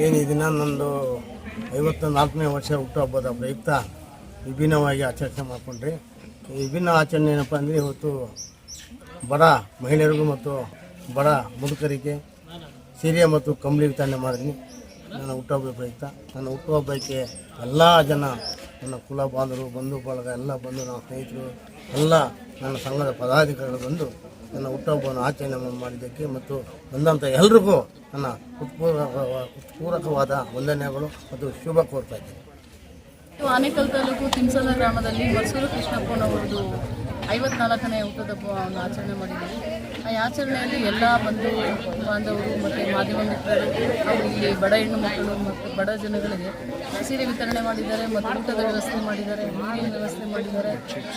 ಏನು ಈ ದಿನ ನಂದು ಐವತ್ತ ನಾಲ್ಕನೇ ವರ್ಷ ಹುಟ್ಟುಹಬ್ಬದ ಪ್ರಯುಕ್ತ ವಿಭಿನ್ನವಾಗಿ ಆಚರಣೆ ಮಾಡಿಕೊಂಡ್ರಿ. ವಿಭಿನ್ನ ಆಚರಣೆ ಏನಪ್ಪ ಅಂದರೆ ಇವತ್ತು ಬಡ ಮಹಿಳೆಯರಿಗೂ ಮತ್ತು ಬಡ ಮುದುಕರಿಗೆ ಸೀರೆ ಮತ್ತು ಕಂಬಳಿ ವಿತರಣೆ ಮಾಡಿದ್ವಿ. ನನ್ನ ಹುಟ್ಟುಹಬ್ಬ ಪ್ರಯುಕ್ತ. ನನ್ನ ಹುಟ್ಟುಹಬ್ಬಕ್ಕೆ ಎಲ್ಲ ಜನ, ನನ್ನ ಕುಲ ಬಾಂಧವರು, ಬಂಧು ಬಳಗ ಎಲ್ಲ ಬಂದು, ನಮ್ಮ ಸ್ನೇಹಿತರು ಎಲ್ಲ ನನ್ನ ಸಂಘದ ಪದಾಧಿಕಾರಿಗಳು ಬಂದು ನನ್ನ ಹುಟ್ಟಹಬ್ಬವನ್ನು ಆಚರಣೆ ಮಾಡಿದ್ದಕ್ಕೆ ಮತ್ತು ಬಂದಂಥ ಎಲ್ರಿಗೂ ನನ್ನ ಉತ್ಪೂರಕವಾದ ವಂದನೆಗಳು ಮತ್ತು ಶುಭ ಕೋರ್ತಾ ಇದ್ದೀನಿ. ಇದು ಆನೇಕಲ್ ತಾಲೂಕು ತಿಮ್ಸಲ ಗ್ರಾಮದಲ್ಲಿ ಮೈಸೂರು ಕೃಷ್ಣಪ್ಪನವರದು ಐವತ್ನಾಲ್ಕನೇ ಹುಟ್ಟುಹಬ್ಬವನ್ನು ಆಚರಣೆ ಮಾಡಿದ್ದೀವಿ. ಆ ಆಚರಣೆಯಲ್ಲಿ ಎಲ್ಲ ಬಂಧು ಬಾಂಧವರು ಮತ್ತು ಮಾಧ್ಯಮ ಮಿತ್ರರು ಹಾಗೂ ಇಲ್ಲಿ ಬಡ ಹೆಣ್ಣು ಮಕ್ಕಳು ಮತ್ತು ಬಡ ಜನಗಳಿಗೆ ಸೀರೆ ವಿತರಣೆ ಮಾಡಿದ್ದಾರೆ ಮತ್ತು ಊಟದ ವ್ಯವಸ್ಥೆ ಮಾಡಿದ್ದಾರೆ ನೀರಿನ ವ್ಯವಸ್ಥೆ ಮಾಡಿದ್ದಾರೆ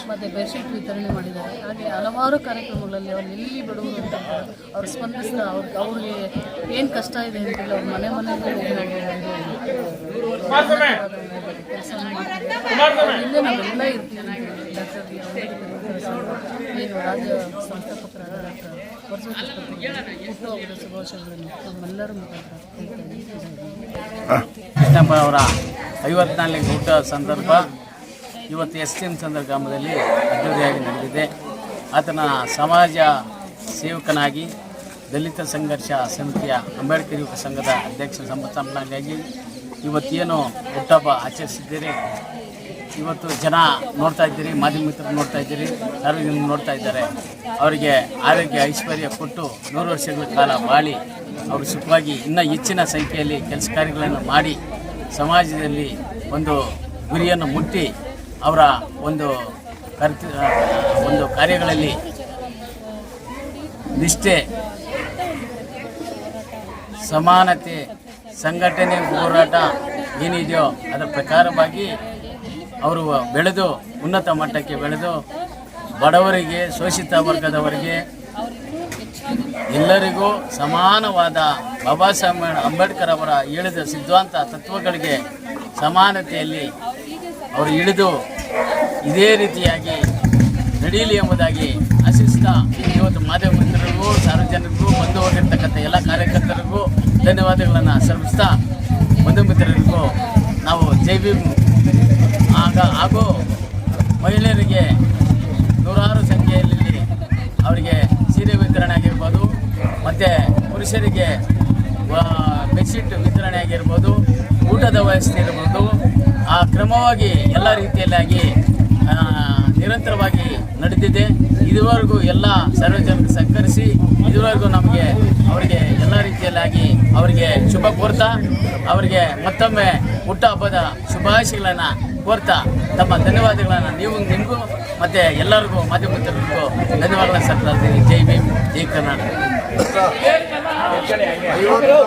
ಮತ್ತು ಬೆಡ್ಶೀಟ್ ವಿತರಣೆ ಮಾಡಿದ್ದಾರೆ ಹಾಗೆ ಹಲವಾರು ಕಾರ್ಯಕ್ರಮಗಳಲ್ಲಿ ಅವ್ರು ಎಲ್ಲಿ ಬಡವರು ಅಂತ ಅವ್ರು ಸ್ಪಂದಿಸಿದ ಅವ್ರಿಗೆ ಅವ್ರಿಗೆ ಏನು ಕಷ್ಟ ಇದೆ ಅಂತೇಳಿ ಅವ್ರ ಮನೆ ಮನೆಗೆ ಹೋಗಿ ನಾವು ಒಂದು ಕೆಲಸ ಮಾಡ್ತಾರೆ ಹಿಂದೆ ನಾವೆಲ್ಲ ಇರ್ತೀವಿ ಕೃಷ್ಣಪ್ಪ ಅವರ ಐವತ್ನಾಲ್ಕು ಗೌಟ ಸಂದರ್ಭ ಇವತ್ತು ಎಸ್ ಎನ್ ಚಂದ್ರ ಗ್ರಾಮದಲ್ಲಿ ಅದ್ದೂರಿಯಾಗಿ ನಡೆದಿದೆ. ಆತನ ಸಮಾಜ ಸೇವಕನಾಗಿ ದಲಿತ ಸಂಘರ್ಷ ಸಮಿತಿಯ ಅಂಬೇಡ್ಕರ್ ಯುವಕ ಸಂಘದ ಅಧ್ಯಕ್ಷ ಸಂಸ್ಥಾಪನಾಗಿ ಇವತ್ತೇನು ಹುಟ್ಟಹಬ್ಬ ಆಚರಿಸಿದ್ದೀರಿ ಇವತ್ತು ಜನ ನೋಡ್ತಾ ಇದ್ದೀರಿ, ಮಾಧ್ಯಮ ಮಿತ್ರರು ನೋಡ್ತಾ ಇದ್ದೀರಿ ಸಾರ್ವಜನಿಕರು ನೋಡ್ತಾ ಇದ್ದಾರೆ? ಅವರಿಗೆ ಆರೋಗ್ಯ, ಐಶ್ವರ್ಯ ಕೊಟ್ಟು ನೂರು ವರ್ಷಗಳ ಕಾಲ ಬಾಳಿ. ಅವರು ಸುಖವಾಗಿ ಇನ್ನೂ ಹೆಚ್ಚಿನ ಸಂಖ್ಯೆಯಲ್ಲಿ ಕೆಲಸ ಕಾರ್ಯಗಳನ್ನು ಮಾಡಿ ಸಮಾಜದಲ್ಲಿ ಒಂದು ಗುರಿಯನ್ನು ಮುಟ್ಟಿ ಅವರ ಒಂದು ಕರ್ತ ಒಂದು ಕಾರ್ಯಗಳಲ್ಲಿ ನಿಷ್ಠೆ, ಸಮಾನತೆ, ಸಂಘಟನೆ, ಹೋರಾಟ ಏನಿದೆಯೋ ಅದರ ಪ್ರಕಾರವಾಗಿ ಅವರು ಬೆಳೆದು ಉನ್ನತ ಮಟ್ಟಕ್ಕೆ ಬೆಳೆದು ಬಡವರಿಗೆ, ಶೋಷಿತ ವರ್ಗದವರಿಗೆ ಎಲ್ಲರಿಗೂ ಸಮಾನವಾದ ಬಾಬಾ ಸಾಹೇಬ್ ಅಂಬೇಡ್ಕರ್ ಅವರ ಹೇಳಿದ ಸಿದ್ಧಾಂತ ತತ್ವಗಳಿಗೆ ಸಮಾನತೆಯಲ್ಲಿ ಅವರು ಇಳಿದು ಇದೇ ರೀತಿಯಾಗಿ ನಡೀಲಿ ಎಂಬುದಾಗಿ ಆಶಿಸ್ತಾ ಇವತ್ತು ಮಾಧ್ಯಮ ಮಿತ್ರರಿಗೂ ಸಾರ್ವಜನಿಕರಿಗೂ ಬಂದು ಹೋಗಿರ್ತಕ್ಕಂಥ ಎಲ್ಲ ಕಾರ್ಯಕರ್ತರಿಗೂ ಧನ್ಯವಾದಗಳನ್ನು ಸಲ್ಲಿಸ್ತಾ ಬಂಧು ಮಿತ್ರರಿಗೂ ನಾವು ಜೈ ಭೀಮ್ ಹಾಗೂ ಮಹಿಳೆಯರಿಗೆ ನೂರಾರು ಸಂಖ್ಯೆಯಲ್ಲಿ ಅವರಿಗೆ ಸೀರೆ ವಿತರಣೆ ಆಗಿರ್ಬೋದು, ಮತ್ತು ಪುರುಷರಿಗೆ ಬೆಡ್ಶೀಟ್ ವಿತರಣೆ ಆಗಿರ್ಬೋದು, ಊಟದ ವ್ಯವಸ್ಥೆ ಇರ್ಬೋದು, ಆ, ಕ್ರಮವಾಗಿ ಎಲ್ಲ ರೀತಿಯಲ್ಲಾಗಿ ನಿರಂತರವಾಗಿ ನಡೆದಿದೆ. ಇದುವರೆಗೂ ಎಲ್ಲ ಸಾರ್ವಜನಿಕರು ಸಹಕರಿಸಿ, ಇದುವರೆಗೂ ನಮಗೆ ಅವರಿಗೆ ಎಲ್ಲ ರೀತಿಯಲ್ಲಾಗಿ ಅವರಿಗೆ ಶುಭ ಕೋರ್ತಾ ಅವರಿಗೆ ಮತ್ತೊಮ್ಮೆ ಹುಟ್ಟ ಹಬ್ಬದ ಶುಭಾಶಯಗಳನ್ನು ಕೋರ್ತಾ ತಮ್ಮ ಧನ್ಯವಾದಗಳನ್ನು ನೀವು, ನಿಮಗೂ ಮತ್ತು ಎಲ್ಲರಿಗೂ ಮಾಧ್ಯಮ ಮಿತ್ರರಿಗೂ ಧನ್ಯವಾದಗಳನ್ನು ಸಲ್ಲಿಸ್ತೀನಿ. ಜೈ ಭೀಮ್, ಜೈ ಕರ್ನಾಟಕ.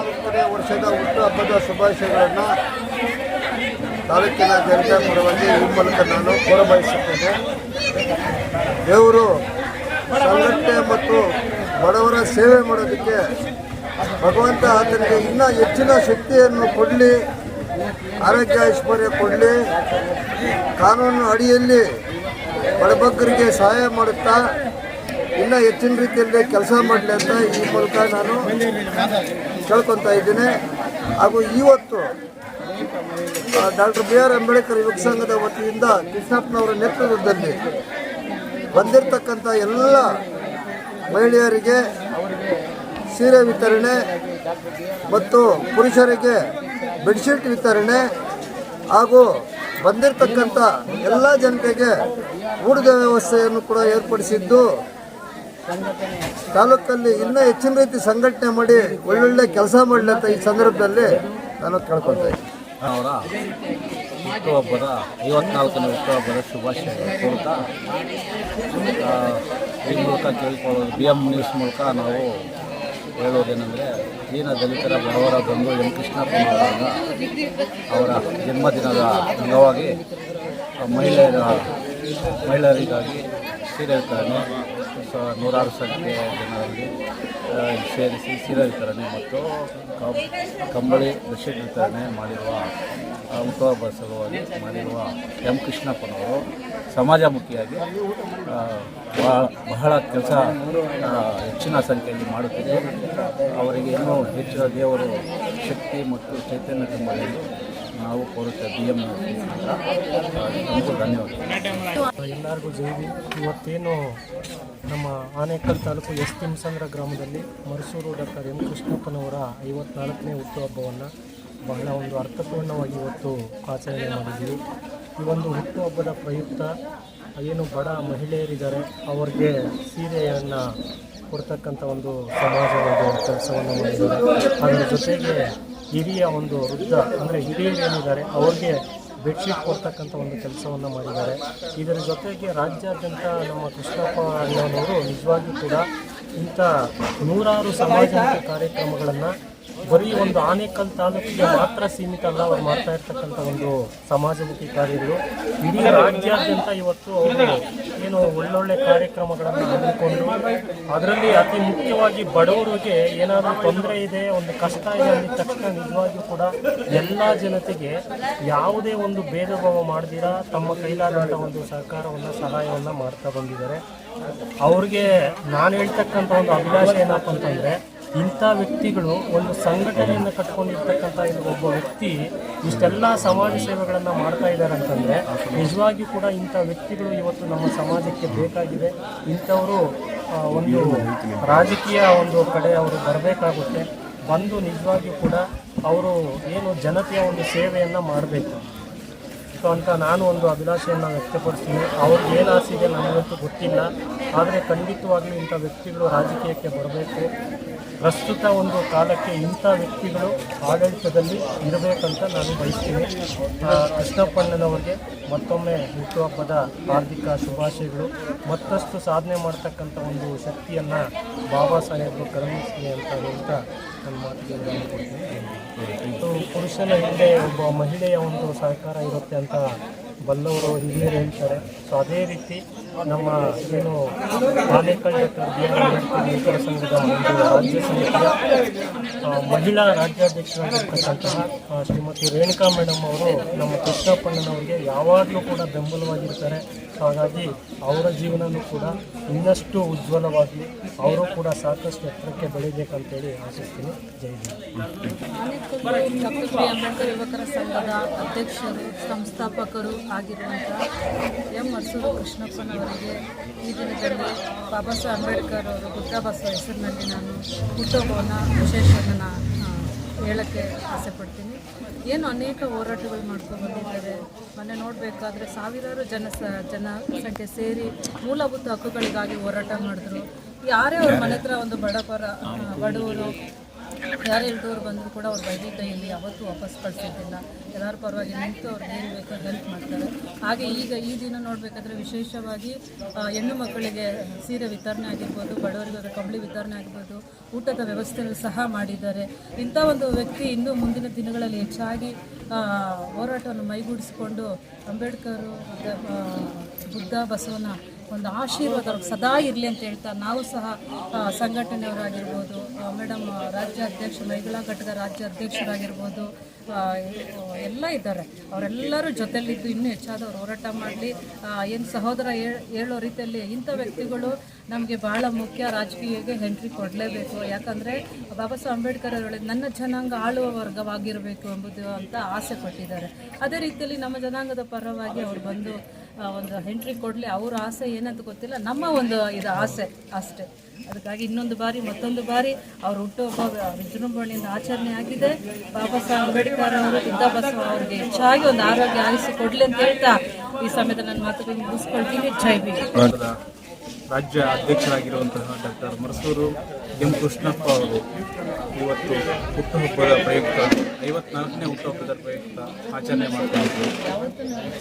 ವರ್ಷದ ವರ್ಷದ ಹುಟ್ಟುಹಬ್ಬದ ಶುಭಾಶಯಗಳನ್ನು ತಾಲೂಕಿನ ಜನತೆ ಪರವಾಗಿ ಈ ಮೂಲಕ ನಾನು ಕೋರಬಯಸುತ್ತೇನೆ. ದೇವರು ಸಂಘಟನೆ ಮತ್ತು ಬಡವರ ಸೇವೆ ಮಾಡೋದಕ್ಕೆ ಭಗವಂತ ಆತನಿಗೆ ಇನ್ನೂ ಹೆಚ್ಚಿನ ಶಕ್ತಿಯನ್ನು ಕೊಡಲಿ. ಆರೋಗ್ಯ ಐಶ್ವರ್ಯ ಕೊಡಲಿ. ಕಾನೂನು ಅಡಿಯಲ್ಲಿ ಬಡಬಗ್ಗರಿಗೆ ಸಹಾಯ ಮಾಡುತ್ತಾ, ಇನ್ನೂ ಹೆಚ್ಚಿನ ರೀತಿಯಲ್ಲಿ ಕೆಲಸ ಮಾಡಲಿ ಅಂತ ಈ ಮೂಲಕ ನಾನು ಕೇಳ್ಕೊತಾ ಇದ್ದೀನಿ. ಹಾಗೂ ಇವತ್ತು ಡಾಕ್ಟರ್ ಬಿ ಆರ್ ಅಂಬೇಡ್ಕರ್ ಯುವಕ ಸಂಘದ ವತಿಯಿಂದ ಕೃಷ್ಣಪ್ಪನವರ ನೇತೃತ್ವದಲ್ಲಿ ಬಂದಿರತಕ್ಕಂಥ ಎಲ್ಲ ಮಹಿಳೆಯರಿಗೆ ಸೀರೆ ವಿತರಣೆ ಮತ್ತು ಪುರುಷರಿಗೆ ಬೆಡ್ಶೀಟ್ ವಿತರಣೆ ಹಾಗೂ ಬಂದಿರತಕ್ಕಂಥ ಎಲ್ಲ ಜನತೆಗೆ ಊಟದ ವ್ಯವಸ್ಥೆಯನ್ನು ಕೂಡ ಏರ್ಪಡಿಸಿದ್ದು, ತಾಲೂಕಲ್ಲಿ ಇನ್ನೂ ಹೆಚ್ಚಿನ ರೀತಿ ಸಂಘಟನೆ ಮಾಡಿ ಒಳ್ಳೊಳ್ಳೆ ಕೆಲಸ ಮಾಡಲಿ ಅಂತ ಈ ಸಂದರ್ಭದಲ್ಲಿ ನಾನು ಇದ್ದೀನಿ. ಅವರ ಹುಟ್ಟುಹಬ್ಬದ ಐವತ್ನಾಲ್ಕನೇ ಹುಟ್ಟುಹಬ್ಬದ ಶುಭಾಶಯ ಕೋರ್ತಾ ಈ ಮೂಲಕ ಕೇಳ್ಕೊಳ್ಳೋದು ಬಿ ಎಂ ನ್ಯೂಸ್ ಮೂಲಕ ನಾವು ಹೇಳೋದೇನೆಂದರೆ ದೀನ ದಲಿತರ ಬಡವರ ಬಂಧು ಎಂ. ಕೃಷ್ಣಪ್ಪನವರಾಗ ಅವರ ಜನ್ಮದಿನದ ಅಂಗವಾಗಿ ಮಹಿಳೆಯರ ಮಹಿಳೆಯರಿಗಾಗಿ ಸೀರೆ ವಿತರಣೆ ಸ ನೂರಾರು ಸಂಖ್ಯೆಯ ಜನರಲ್ಲಿ ಸೇರಿಸಿ ಸೀರೆ ವಿತರಣೆ ಮತ್ತು ಕಂಬಳಿ ಬೆಡ್ಶೀಟ್ ವಿತರಣೆ ಮಾಡಿರುವ ಹುಟ್ಟುಹಬ್ಬ ಸಲುವಾಗಿ ಮಾಡಿರುವ ಎಂ ಕೃಷ್ಣಪ್ಪನವರು ಸಮಾಜಮುಖಿಯಾಗಿ ಬಹಳ ಬಹಳ ಕೆಲಸ ಹೆಚ್ಚಿನ ಸಂಖ್ಯೆಯಲ್ಲಿ ಮಾಡುತ್ತಿದೆ. ಅವರಿಗೆ ಇನ್ನೂ ಹೆಚ್ಚಿನ ದೇವರು ಶಕ್ತಿ ಮತ್ತು ಚೈತನ್ಯ ತುಂಬಲಿ. ನಾವು ಕೋರುತ್ತೇವೆ ಬಿ ಎಂ ನಮಗೂ ಧನ್ಯವಾದ ಎಲ್ಲರಿಗೂ ಜೈವಿ ಇವತ್ತೇನು ನಮ್ಮ ಆನೇಕಲ್ ತಾಲೂಕು ಎಸ್ ತಿಮ್ಸಂದ್ರ ಗ್ರಾಮದಲ್ಲಿ ಮರಸೂರು ಡಾಕ್ಟರ್ ಎಂ ಕೃಷ್ಣಪ್ಪನವರ ಐವತ್ನಾಲ್ಕನೇ ಹುಟ್ಟುಹಬ್ಬವನ್ನು ಬಹಳ ಒಂದು ಅರ್ಥಪೂರ್ಣವಾಗಿ ಇವತ್ತು ಆಚರಣೆ ಮಾಡಿದ್ದೀವಿ. ಈ ಒಂದು ಹುಟ್ಟುಹಬ್ಬದ ಪ್ರಯುಕ್ತ ಏನು ಬಡ ಮಹಿಳೆಯರಿದ್ದಾರೆ, ಅವ್ರಿಗೆ ಸೀರೆಯನ್ನು ಕೊಡ್ತಕ್ಕಂಥ ಒಂದು ಸಮಾಜ ಒಂದು ಕೆಲಸವನ್ನು ಮಾಡಿದ್ದಾರೆ. ಅದರ ಜೊತೆಗೆ ಹಿರಿಯ ಒಂದು ವೃದ್ಧ, ಅಂದರೆ ಹಿರಿಯರು ಏನಿದ್ದಾರೆ, ಅವ್ರಿಗೆ ಬೆಡ್ಶೀಟ್ ಕೊಡ್ತಕ್ಕಂಥ ಒಂದು ಕೆಲಸವನ್ನು ಮಾಡಿದ್ದಾರೆ. ಇದರ ಜೊತೆಗೆ ರಾಜ್ಯಾದ್ಯಂತ ನಮ್ಮ ಕೃಷ್ಣಪ್ಪ ಅಣ್ಣನವರು ನಿಜವಾಗಿಯೂ ಕೂಡ ಇಂಥ ನೂರಾರು ಸಮಾಜಮುಖಿ ಕಾರ್ಯಕ್ರಮಗಳನ್ನು ಬರೀ ಒಂದು ಆನೇಕಲ್ ತಾಲೂಕಿಗೆ ಮಾತ್ರ ಸೀಮಿತ ಅಲ್ಲ ಅವ್ರು ಮಾಡ್ತಾ ಇರ್ತಕ್ಕಂಥ ಒಂದು ಸಮಾಜಮುಖಿ ಕಾರ್ಯಗಳು. ಇಡೀ ರಾಜ್ಯಾದ್ಯಂತ ಇವತ್ತು ಅವರು ಏನು ಒಳ್ಳೊಳ್ಳೆ ಕಾರ್ಯಕ್ರಮಗಳನ್ನು ಹಮ್ಮಿಕೊಂಡು, ಅದರಲ್ಲಿ ಅತಿ ಮುಖ್ಯವಾಗಿ ಬಡವರಿಗೆ ಏನಾದರೂ ತೊಂದರೆ ಇದೆ, ಒಂದು ಕಷ್ಟ ಇದೆ ಅಂದ ತಕ್ಷಣ ನಿಜವಾಗಿಯೂ ಕೂಡ ಎಲ್ಲ ಜನತೆಗೆ ಯಾವುದೇ ಒಂದು ಭೇದ ಭಾವ ಮಾಡದಿರ, ತಮ್ಮ ಕೈಲಾದಂಥ ಒಂದು ಸಹಕಾರವನ್ನು ಸಹಾಯವನ್ನು ಮಾಡ್ತಾ ಬಂದಿದ್ದಾರೆ. ಅವ್ರಿಗೆ ನಾನು ಹೇಳ್ತಕ್ಕಂಥ ಒಂದು ಅಭಿಲಾಷೆ ಏನಪ್ಪ ಅಂತಂದರೆ ಇಂಥ ವ್ಯಕ್ತಿಗಳು ಒಂದು ಸಂಘಟನೆಯನ್ನು ಕಟ್ಕೊಂಡಿರ್ತಕ್ಕಂಥ ಇದು ಒಬ್ಬ ವ್ಯಕ್ತಿ ಇಷ್ಟೆಲ್ಲ ಸಮಾಜ ಸೇವೆಗಳನ್ನು ಮಾಡ್ತಾ ಇದ್ದಾರೆ ಅಂತಂದರೆ ನಿಜವಾಗಿಯೂ ಕೂಡ ಇಂಥ ವ್ಯಕ್ತಿಗಳು ಇವತ್ತು ನಮ್ಮ ಸಮಾಜಕ್ಕೆ ಬೇಕಾಗಿದೆ. ಇಂಥವರು ಒಂದು ರಾಜಕೀಯ ಒಂದು ಕಡೆ ಅವರು ಬರಬೇಕಾಗುತ್ತೆ. ಬಂದು ನಿಜವಾಗಿಯೂ ಕೂಡ ಅವರು ಏನು ಜನತೆಯ ಒಂದು ಸೇವೆಯನ್ನು ಮಾಡಬೇಕು. ಸೊ ಅಂತ ನಾನು ಒಂದು ಅಭಿಲಾಷೆಯನ್ನು ವ್ಯಕ್ತಪಡಿಸ್ತೀನಿ. ಅವ್ರಿಗೆ ಏನು ಆಸೆಗೆ ನನಗಂತೂ ಗೊತ್ತಿಲ್ಲ. ಆದರೆ ಖಂಡಿತವಾಗಲೂ ಇಂಥ ವ್ಯಕ್ತಿಗಳು ರಾಜಕೀಯಕ್ಕೆ ಬರಬೇಕು. ಪ್ರಸ್ತುತ ಒಂದು ಕಾಲಕ್ಕೆ ಇಂಥ ವ್ಯಕ್ತಿಗಳು ಆಡಳಿತದಲ್ಲಿ ಇರಬೇಕಂತ ನಾನು ಬಯಸ್ತೀನಿ. ಕೃಷ್ಣಪ್ಪಣ್ಣನವರಿಗೆ ಮತ್ತೊಮ್ಮೆ ಹುಟ್ಟುಹಬ್ಬದ ಹಾರ್ದಿಕ ಶುಭಾಶಯಗಳು. ಮತ್ತಷ್ಟು ಸಾಧನೆ ಮಾಡ್ತಕ್ಕಂಥ ಒಂದು ಶಕ್ತಿಯನ್ನು ಬಾಬಾ ಸಾಹೇಬರು ಕರುಣಿಸಲಿ ಅಂತ ಹೇಳ್ತಾ ಮತ್ತು ಪುರುಷನ ಹಿಂದೆ ಒಬ್ಬ ಮಹಿಳೆಯ ಒಂದು ಸಹಕಾರ ಇರುತ್ತೆ ಅಂತ ಬಲ್ಲವರು ಹಿರಿಯರು ಹೇಳ್ತಾರೆ. ಸೊ ಅದೇ ರೀತಿ ನಮ್ಮ ಏನು ಯುವಕರ ಸಂಘದ ಒಂದು ರಾಜ್ಯ ಸಮಿತಿಯ ಮಹಿಳಾ ರಾಜ್ಯಾಧ್ಯಕ್ಷರಾಗಿರ್ತಕ್ಕಂತಹ ಶ್ರೀಮತಿ ರೇಣುಕಾ ಮೇಡಮ್ ಅವರು ನಮ್ಮ ಕೃಷ್ಣಪ್ಪಣ್ಣನವರಿಗೆ ಯಾವಾಗಲೂ ಕೂಡ ಬೆಂಬಲವಾಗಿರ್ತಾರೆ. ಹಾಗಾಗಿ ಅವರ ಜೀವನವೂ ಕೂಡ ಇನ್ನಷ್ಟು ಉಜ್ವಲವಾಗಿ ಅವರು ಕೂಡ ಸಾಕಷ್ಟು ಎತ್ತರಕ್ಕೆ ಬೆಳೀಬೇಕಂತೇಳಿ ಆಶಿಸ್ತೀನಿ. ಜೈ ಬಿ ಅಂಬೇಡ್ಕರ್ ಯುವಕರ ಸಂಘದ ಅಧ್ಯಕ್ಷರು, ಸಂಸ್ಥಾಪಕರು ಆಗಿರುವಂಥ ಎಂ ಮಸೂರು ಕೃಷ್ಣಪ್ಪನವರಿಗೆ ಈ ದಿನದಲ್ಲಿ ಬಾಬಾ ಸಾಹೇಬ್ ಅಂಬೇಡ್ಕರ್ ಅವರು ಬಸವ ಹೆಸರಿನಲ್ಲಿ ನಾನು ಹುಟ್ಟುಹಬ್ಬವನ್ನು ವಿಶೇಷವನ್ನು ಹೇಳೋಕ್ಕೆ ಆಸೆಪಡ್ತೀನಿ. ಏನು ಅನೇಕ ಹೋರಾಟಗಳು ಮಾಡ್ಕೊಂಡು ಬಂದಿದ್ದಾರೆ. ಮೊನ್ನೆ ನೋಡಬೇಕಾದ್ರೆ ಸಾವಿರಾರು ಜನ ಸ, ಜನಸಂಖ್ಯೆ ಸೇರಿ ಮೂಲಭೂತ ಹಕ್ಕುಗಳಿಗಾಗಿ ಹೋರಾಟ ಮಾಡಿದ್ರು. ಯಾರೇ ಅವ್ರ ಮನೆ ಹತ್ರ ಒಂದು ಬಡಪರ ಬಡವರು ಯಾರೇ ಇಲ್ದವ್ರು ಬಂದರೂ ಕೂಡ ಅವ್ರು ಬೈದಿ ಕೈಯಲ್ಲಿ ಯಾವತ್ತೂ ವಾಪಸ್ ಕಳಿಸಿದ್ದಿಲ್ಲ. ಎಲ್ಲರ ಪರವಾಗಿ ನಿಂತು ಅವ್ರಿಗೆ ಏನು ಬೇಕೋ ಹೆಲ್ಪ್ ಮಾಡ್ತಾರೆ. ಹಾಗೆ ಈಗ ಈ ದಿನ ನೋಡಬೇಕಾದ್ರೆ ವಿಶೇಷವಾಗಿ ಹೆಣ್ಣು ಮಕ್ಕಳಿಗೆ ಸೀರೆ ವಿತರಣೆ ಆಗಿರ್ಬೋದು, ಬಡವರಿಗೆ ಕಂಬಳಿ ವಿತರಣೆ ಆಗಿರ್ಬೋದು, ಊಟದ ವ್ಯವಸ್ಥೆಗಳು ಸಹ ಮಾಡಿದ್ದಾರೆ. ಇಂಥ ಒಂದು ವ್ಯಕ್ತಿ ಇನ್ನೂ ಮುಂದಿನ ದಿನಗಳಲ್ಲಿ ಹೆಚ್ಚಾಗಿ ಹೋರಾಟವನ್ನು ಮೈಗೂಡಿಸಿಕೊಂಡು ಅಂಬೇಡ್ಕರು ಮತ್ತು ಬುದ್ಧ ಬಸವನ ಒಂದು ಆಶೀರ್ವಾದ ಸದಾ ಇರಲಿ ಅಂತ ಹೇಳ್ತಾ ನಾವು ಸಹ ಸಂಘಟನೆಯವರಾಗಿರ್ಬೋದು ಮೇಡಮ್ ರಾಜ್ಯ ಅಧ್ಯಕ್ಷ, ಮಹಿಳಾ ಘಟಕ ರಾಜ್ಯ ಅಧ್ಯಕ್ಷರಾಗಿರ್ಬೋದು ಎಲ್ಲ ಇದ್ದಾರೆ. ಅವರೆಲ್ಲರೂ ಜೊತೆಲಿದ್ದು ಇನ್ನೂ ಹೆಚ್ಚಾದವರು ಹೋರಾಟ ಮಾಡಲಿ. ಏನು ಸಹೋದರ ಹೇಳ್- ರೀತಿಯಲ್ಲಿ ಇಂಥ ವ್ಯಕ್ತಿಗಳು ನಮಗೆ ಬಹಳ ಮುಖ್ಯ. ರಾಜಕೀಯಕ್ಕೆ ಎಂಟ್ರಿ ಕೊಡಲೇಬೇಕು. ಯಾಕಂದರೆ ಬಾಬಾ ಸಾಹೇಬ್ ಅಂಬೇಡ್ಕರ್ ಅವರಲ್ಲಿ ನನ್ನ ಜನಾಂಗ ಆಳುವ ವರ್ಗವಾಗಿರಬೇಕು ಎಂಬುದು ಅಂತ ಆಸೆ ಪಟ್ಟಿದ್ದಾರೆ. ಅದೇ ರೀತಿಯಲ್ಲಿ ನಮ್ಮ ಜನಾಂಗದ ಪರವಾಗಿ ಅವ್ರು ಬಂದು ಒಂದು ಎಂಟ್ರಿ ಕೊಡಲಿ, ಅವ್ರ ಆಸೆ ಏನಂತ ಗೊತ್ತಿಲ್ಲ, ನಮ್ಮ ಒಂದು ಇದು ಆಸೆ ಅಷ್ಟೇ. ಅದಕ್ಕಾಗಿ ಇನ್ನೊಂದು ಬಾರಿ, ಮತ್ತೊಂದು ಬಾರಿ, ಅವ್ರ ಹುಟ್ಟುಹಬ್ಬ ವಿಜೃಂಭಣೆಯಿಂದ ಆಚರಣೆ ಆಗಿದೆ. ಬಾಬಾ ಸಾಹೇಬ್ ಅಂಬೇಡ್ಕರ್ ಅವರು ಬುದ್ಧ ಬಸವ ಅವರಿಗೆ ಹೆಚ್ಚಾಗಿ ಒಂದು ಆರೋಗ್ಯ ಆಯಿಸಿ ಕೊಡಲಿ ಅಂತ ಹೇಳ್ತಾ ಈ ಸಮಯದಲ್ಲಿ ನನ್ನ ಮಾತುಗಳನ್ನು ಮುಗಿಸ್ಕೊಳ್ತೀನಿ. ಜೈ ಬಿ ರಾಜ್ಯ ಅಧ್ಯಕ್ಷರಾಗಿರುವಂತಹ ಡಾಕ್ಟರ್ ಮರಸೂರು ಎಂ ಕೃಷ್ಣಪ್ಪ ಅವರು ಇವತ್ತು ಹುಟ್ಟುಹಬ್ಬದ ಪ್ರಯುಕ್ತ, ಐವತ್ನಾಲ್ಕನೇ ಹುಟ್ಟುಹಬ್ಬದ ಪ್ರಯುಕ್ತ ಆಚರಣೆ ಮಾಡ್ತಾ ಇದ್ರು.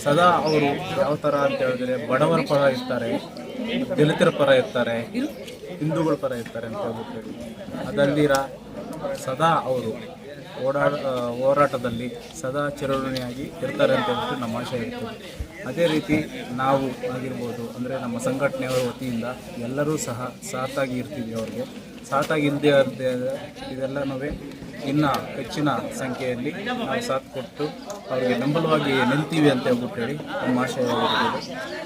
ಸದಾ ಅವರು ಯಾವ ಥರ ಅಂತ ಹೇಳಿದ್ರೆ ಬಡವರ ಪರ ಇರ್ತಾರೆ, ದಲಿತರ ಪರ ಇರ್ತಾರೆ, ಹಿಂದೂಗಳ ಪರ ಇರ್ತಾರೆ ಅಂತ ಹೇಳ್ಬಿಟ್ಟು ಅದಲ್ಲಿರ ಸದಾ ಅವರು ಓಡಾಡ ಹೋರಾಟದಲ್ಲಿ ಸದಾ ಚಿರಋಣಿಯಾಗಿ ಇರ್ತಾರೆ ಅಂತ ಹೇಳ್ಬಿಟ್ಟು ನಮ್ಮ ಆಶೆ ಇರ್ತದೆ ಅದೇ ರೀತಿ ನಾವು ಆಗಿರ್ಬೋದು, ಅಂದರೆ ನಮ್ಮ ಸಂಘಟನೆಯವರ ವತಿಯಿಂದ ಎಲ್ಲರೂ ಸಹ ಸಾಥಾಗಿ ಇರ್ತೀವಿ ಅವ್ರಿಗೆ. ಸಾಥಾಗಿ ಇಲ್ಲದೆ ಇದೆಲ್ಲನೂ ಇನ್ನೂ ಹೆಚ್ಚಿನ ಸಂಖ್ಯೆಯಲ್ಲಿ ನಾವು ಸಾಥ್ ಕೊಟ್ಟು ಅವರಿಗೆ ಬೆಂಬಲವಾಗಿ ನಿಲ್ತೀವಿ ಅಂತ ಹೇಳ್ಬಿಟ್ಟು ಹೇಳಿ ನಮ್ಮ ಆಶಯವಾಗಿರ್ಬೋದು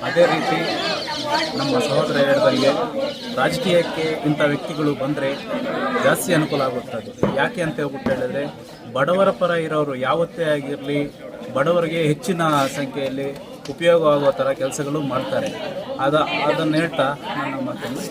ಅದೇ ರೀತಿ ನಮ್ಮ ಸಹೋದರ ಹೇಳಿದಂಗೆ ರಾಜಕೀಯಕ್ಕೆ ಇಂಥ ವ್ಯಕ್ತಿಗಳು ಬಂದರೆ ಜಾಸ್ತಿ ಅನುಕೂಲ ಆಗುತ್ತದೆ ಯಾಕೆ ಅಂತ ಹೇಳ್ಬಿಟ್ಟು ಹೇಳಿದ್ರೆ ಬಡವರ ಪರ ಇರೋರು ಯಾವತ್ತೇ ಆಗಿರಲಿ ಬಡವರಿಗೆ ಹೆಚ್ಚಿನ ಸಂಖ್ಯೆಯಲ್ಲಿ ಉಪಯೋಗವಾಗುವ ಥರ ಕೆಲಸಗಳು ಮಾಡ್ತಾರೆ. ಅದ ಅದನ್ನು ಹೇಳ್ತಾ ನನ್ನ ಮಾತನ್ನು